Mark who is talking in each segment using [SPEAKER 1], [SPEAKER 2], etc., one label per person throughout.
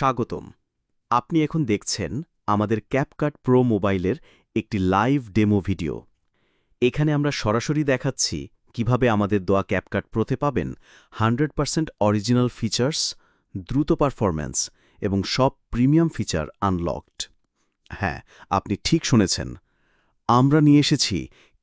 [SPEAKER 1] স্বাগতম। আপনি এখন দেখছেন আমাদের ক্যাপকাট প্রো মোবাইলের একটি লাইভ ডেমো ভিডিও। এখানে আমরা সরাসরি দেখাচ্ছি কীভাবে আমাদের দোয়া ক্যাপকাট প্রোতে পাবেন হান্ড্রেড পারসেন্ট অরিজিনাল ফিচার্স, দ্রুত পারফরম্যান্স এবং সব প্রিমিয়াম ফিচার আনলকড। হ্যাঁ আপনি ঠিক শুনেছেন। আমরা নিয়ে এসেছি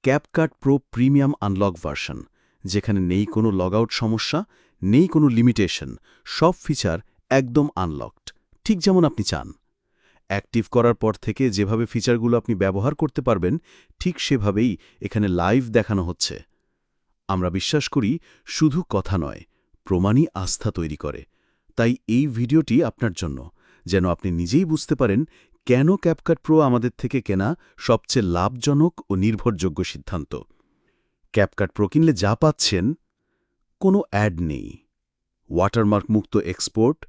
[SPEAKER 1] CapCut pro premium unlock version, যেখানে নেই কোনো লগআউট সমস্যা, নেই কোনো লিমিটেশন সব ফিচার একদম আনলকড ঠিক যেমন আপনি চান। অ্যাক্টিভ করার পর থেকে যেভাবে ফিচারগুলো আপনি ব্যবহার করতে পারবেন, ঠিক সেভাবেই এখানে লাইভ দেখানো হচ্ছে। আমরা বিশ্বাস করি শুধু কথা নয়, প্রমাণই আস্থা তৈরি করে। তাই এই ভিডিওটি আপনার জন্য, যেন আপনি নিজেই বুঝতে পারেন কেন ক্যাপকাট প্রো আমাদের থেকে কেনা সবচেয়ে লাভজনক ও নির্ভরযোগ্য সিদ্ধান্ত। ক্যাপকাট প্রো কিনলে যা পাচ্ছেন, কোনো অ্যাড নেই। ওয়াটারমার্ক মুক্ত এক্সপোর্ট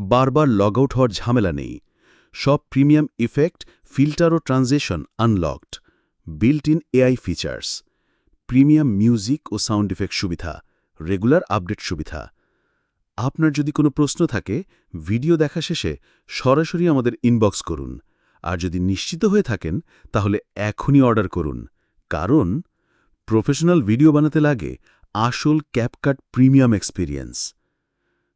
[SPEAKER 1] বারবার লগ আউট হওয়ার ঝামেলা নেই। সব premium effect filter O transition unlocked built in AI features premium music O sound effect সুবিধা। রেগুলার আপডেট সুবিধা। আপনার যদি কোনো প্রশ্ন থাকে ভিডিও দেখা শেষে সরাসরি আমাদের ইনবক্স করুন। আর যদি নিশ্চিত হয়ে থাকেন, তাহলে এখনই অর্ডার করুন। কারণ প্রফেশনাল ভিডিও বানাতে লাগে আসল ক্যাপকাট প্রিমিয়াম এক্সপিরিয়েন্স